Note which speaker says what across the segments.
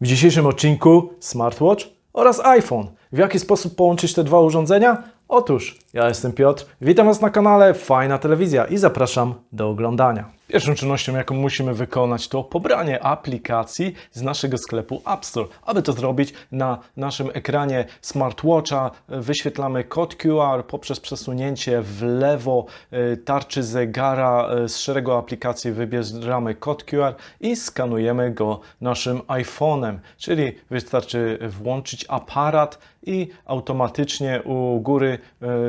Speaker 1: W dzisiejszym odcinku smartwatch oraz iPhone. W jaki sposób połączyć te dwa urządzenia? Otóż ja jestem Piotr, witam Was na kanale Fajna Telewizja i zapraszam do oglądania. Pierwszą czynnością, jaką musimy wykonać, to pobranie aplikacji z naszego sklepu App Store. Aby to zrobić, na naszym ekranie smartwatcha wyświetlamy kod QR poprzez przesunięcie w lewo y, tarczy zegara y, z szeregu aplikacji wybieramy kod QR i skanujemy go naszym iPhone'em, czyli wystarczy włączyć aparat i automatycznie u góry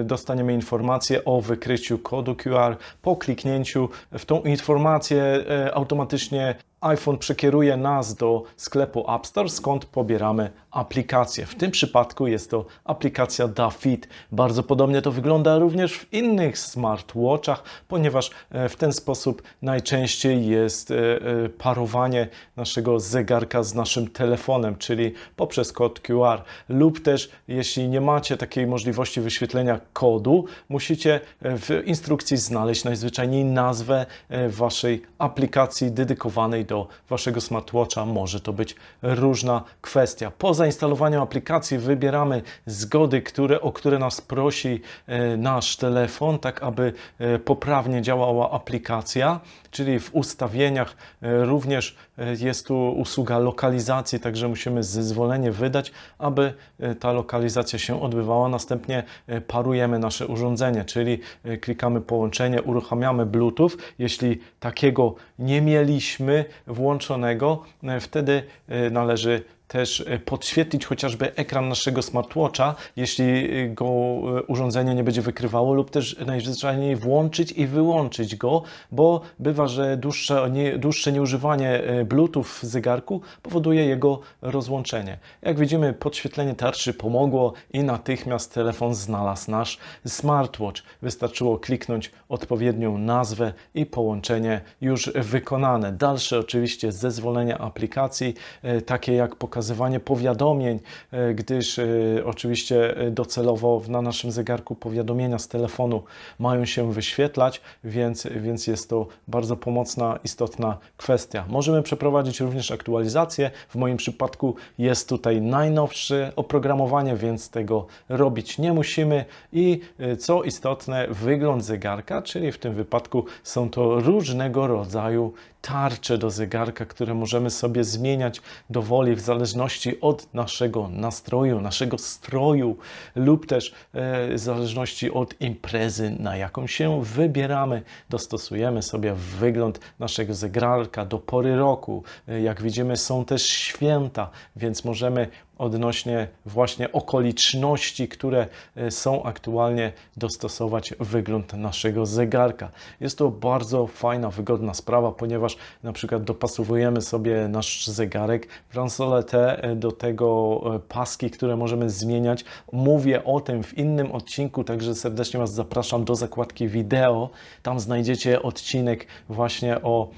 Speaker 1: dostaniemy informację o wykryciu kodu QR. Po kliknięciu w tą informację y, automatycznie iPhone przekieruje nas do sklepu App Store, skąd pobieramy aplikację. W tym przypadku jest to aplikacja DaFit. Bardzo podobnie to wygląda również w innych smartwatchach, ponieważ e, w ten sposób najczęściej jest e, e, parowanie naszego zegarka z naszym telefonem, czyli poprzez kod QR. Lub też, jeśli nie macie takiej możliwości wyświetlenia kodu, musicie w instrukcji znaleźć najzwyczajniej nazwę waszej aplikacji dedykowanej do waszego smartwatcha. Może to być różna kwestia. Po zainstalowaniu aplikacji wybieramy zgody, które, o które nas prosi e, nasz telefon, tak aby e, poprawnie działała aplikacja, czyli w ustawieniach e, również jest tu usługa lokalizacji, także musimy zezwolenie wydać, aby ta lokalizacja się odbywała. Następnie parujemy nasze urządzenie, czyli klikamy połączenie, uruchamiamy Bluetooth. Jeśli takiego nie mieliśmy włączonego, e, wtedy e, należy też e, podświetlić chociażby ekran naszego smartwatcha, jeśli e, go e, urządzenie nie będzie wykrywało, lub też najzwyczajniej włączyć i wyłączyć go, bo bywa, że dłuższe, nie, dłuższe nieużywanie Bluetooth w zegarku powoduje jego rozłączenie. Jak widzimy, podświetlenie tarczy pomogło i natychmiast telefon znalazł nasz smartwatch. Wystarczyło kliknąć odpowiednią nazwę i połączenie już wykonane. Dalsze oczywiście zezwolenia aplikacji, takie jak pokazywanie powiadomień, e, gdyż e, oczywiście e, docelowo na naszym zegarku powiadomienia z telefonu mają się wyświetlać, więc, więc jest to bardzo pomocna, istotna kwestia. Możemy przeprowadzić również aktualizację. W moim przypadku jest tutaj najnowsze oprogramowanie, więc tego robić nie musimy. I co istotne, wygląd zegarka, czyli w tym wypadku są to różnego rodzaju tarcze do zegarka, które możemy sobie zmieniać dowoli w zależności od naszego nastroju, naszego stroju lub też e, w zależności od imprezy, na jaką się wybieramy. Dostosujemy sobie wygląd naszego zegarka do pory roku. E, jak widzimy, są też święta, więc możemy odnośnie właśnie okoliczności, które e, są aktualnie, dostosować wygląd naszego zegarka. Jest to bardzo fajna, wygodna sprawa, ponieważ na przykład dopasowujemy sobie nasz zegarek, bransoletę e, do tego e, paski, które możemy zmieniać. Mówię o tym w innym odcinku, także serdecznie Was zapraszam do zakładki wideo. Tam znajdziecie odcinek właśnie o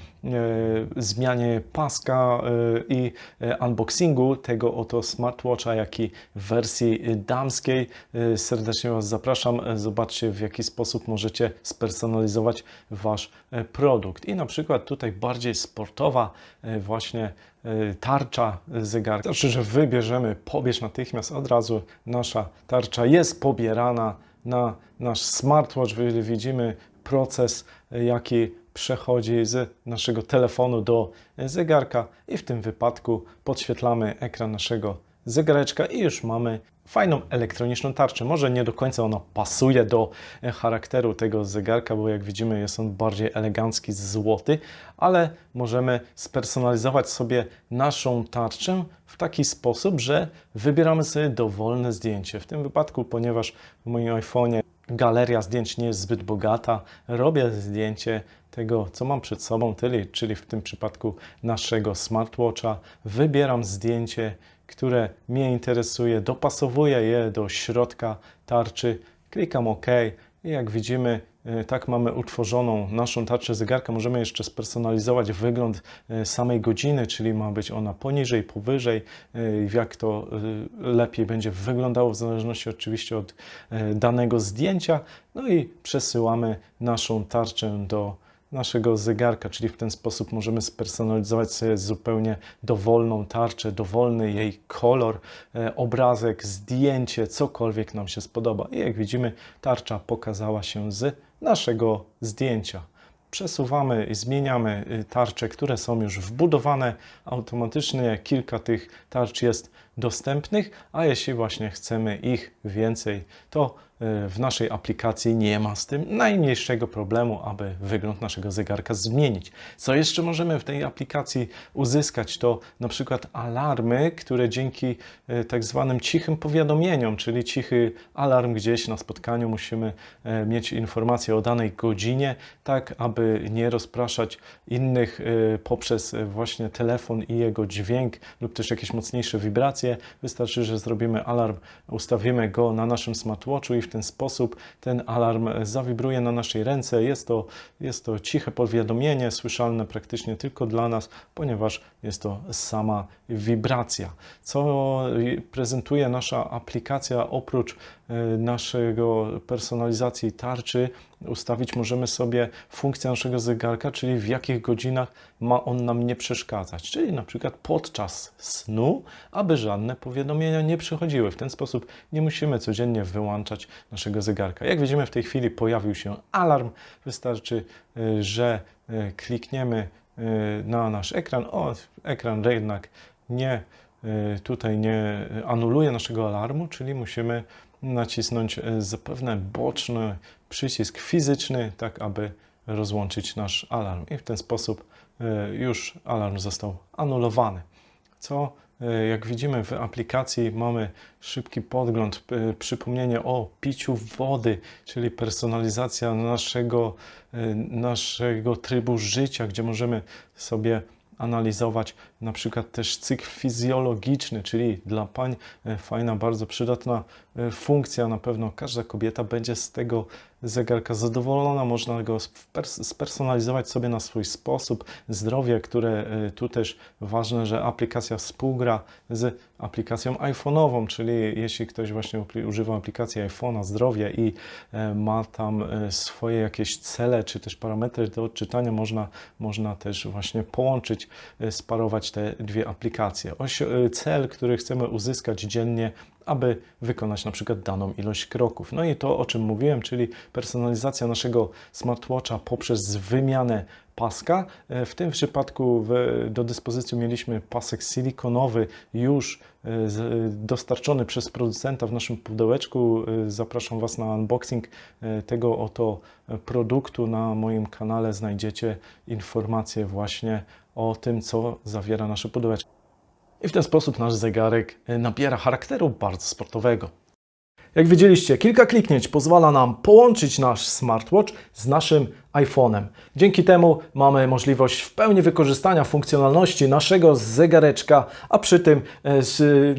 Speaker 1: zmianie paska e, i e, unboxingu tego oto smartwatcha, jak i w wersji e, damskiej. E, Serdecznie Was zapraszam. E, Zobaczcie, w jaki sposób możecie spersonalizować Wasz e, produkt. I na przykład tutaj bardziej sportowa e, właśnie e, tarcza zegarka. Znaczy, że wybierzemy, pobierz natychmiast od razu. Nasza tarcza jest pobierana na nasz smartwatch. Widzimy proces, e, jaki przechodzi z naszego telefonu do zegarka i w tym wypadku podświetlamy ekran naszego zegareczka i już mamy fajną elektroniczną tarczę. Może nie do końca ona pasuje do charakteru tego zegarka, bo jak widzimy jest on bardziej elegancki, złoty, ale możemy spersonalizować sobie naszą tarczę w taki sposób, że wybieramy sobie dowolne zdjęcie. W tym wypadku, ponieważ w moim iPhone'ie galeria zdjęć nie jest zbyt bogata, robię zdjęcie tego, co mam przed sobą, czyli, w tym przypadku naszego smartwatcha. Wybieram zdjęcie, które mnie interesuje, dopasowuję je do środka tarczy, klikam OK i jak widzimy, e, tak mamy utworzoną naszą tarczę zegarka. Możemy jeszcze spersonalizować wygląd e, samej godziny, czyli ma być ona poniżej, powyżej, e, jak to lepiej będzie wyglądało, w zależności oczywiście od danego zdjęcia. No i przesyłamy naszą tarczę do naszego zegarka, czyli w ten sposób możemy spersonalizować sobie zupełnie dowolną tarczę, dowolny jej kolor, e, obrazek, zdjęcie, cokolwiek nam się spodoba. I jak widzimy, tarcza pokazała się z naszego zdjęcia przesuwamy i zmieniamy y, tarcze, które są już wbudowane automatycznie. Kilka tych tarcz jest dostępnych, a jeśli właśnie chcemy ich więcej, to y, w naszej aplikacji nie ma z tym najmniejszego problemu, aby wygląd naszego zegarka zmienić. Co jeszcze możemy w tej aplikacji uzyskać, to na przykład alarmy, które dzięki y, tak zwanym cichym powiadomieniom, czyli cichy alarm gdzieś na spotkaniu musimy e, mieć informację o danej godzinie, tak aby nie rozpraszać innych e, poprzez e, właśnie telefon i jego dźwięk lub też jakieś mocniejsze wibracje. Wystarczy, że zrobimy alarm, ustawimy go na naszym smartwatchu i w ten sposób ten alarm e, zawibruje na naszej ręce. Jest to, jest to ciche powiadomienie, słyszalne praktycznie tylko dla nas, ponieważ jest to sama wibracja. Co prezentuje nasza aplikacja oprócz e, naszego personalizacji tarczy, ustawić możemy sobie funkcję naszego zegarka, czyli w jakich godzinach ma on nam nie przeszkadzać, czyli na przykład podczas snu, aby żadne powiadomienia nie przychodziły. W ten sposób nie musimy codziennie wyłączać naszego zegarka. Jak widzimy, w tej chwili pojawił się alarm. Wystarczy, y, że y, klikniemy y, na nasz ekran. O, ekran jednak nie tutaj nie anuluje naszego alarmu, czyli musimy nacisnąć zapewne boczny przycisk fizyczny, tak aby rozłączyć nasz alarm. I w ten sposób e, już alarm został anulowany. Co e, jak widzimy w aplikacji mamy szybki podgląd, e, przypomnienie o piciu wody, czyli personalizacja naszego, naszego trybu życia, gdzie możemy sobie analizować na przykład też cykl fizjologiczny, czyli dla pań fajna, bardzo przydatna funkcja. Na pewno każda kobieta będzie z tego zegarka zadowolona, można go spersonalizować sobie na swój sposób. Zdrowie, które y, tu też ważne, że aplikacja współgra z aplikacją iPhone'ową, czyli jeśli ktoś właśnie używa aplikacji iPhone'a zdrowie i e, ma tam e, swoje jakieś cele, czy też parametry do odczytania, można, można też właśnie połączyć, e, sparować te dwie aplikacje. Oś, cel, który chcemy uzyskać dziennie, aby wykonać na przykład daną ilość kroków. No i to, o czym mówiłem, czyli personalizacja naszego smartwatcha poprzez wymianę paska. E, w tym przypadku do dyspozycji mieliśmy pasek silikonowy już e, dostarczony przez producenta w naszym pudełeczku. E, zapraszam Was na unboxing tego oto produktu. Na moim kanale znajdziecie informacje właśnie o tym, co zawiera nasze pudełeczko. I w ten sposób nasz zegarek nabiera charakteru bardzo sportowego. Jak widzieliście, kilka kliknięć pozwala nam połączyć nasz smartwatch z naszym iPhone'em. Dzięki temu mamy możliwość w pełni wykorzystania funkcjonalności naszego zegareczka, a przy tym e,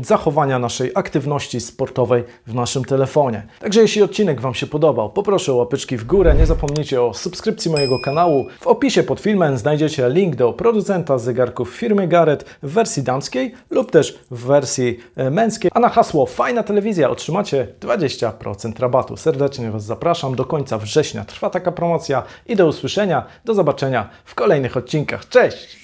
Speaker 1: zachowania naszej aktywności sportowej w naszym telefonie. Także jeśli odcinek Wam się podobał, poproszę o łapeczki w górę. Nie zapomnijcie o subskrypcji mojego kanału. W opisie pod filmem znajdziecie link do producenta zegarków firmy Garrett w wersji damskiej lub też w wersji e, męskiej. A na hasło Fajna Telewizja otrzymacie 20% rabatu. Serdecznie Was zapraszam. Do końca września trwa taka promocja i do usłyszenia, do zobaczenia w kolejnych odcinkach. Cześć!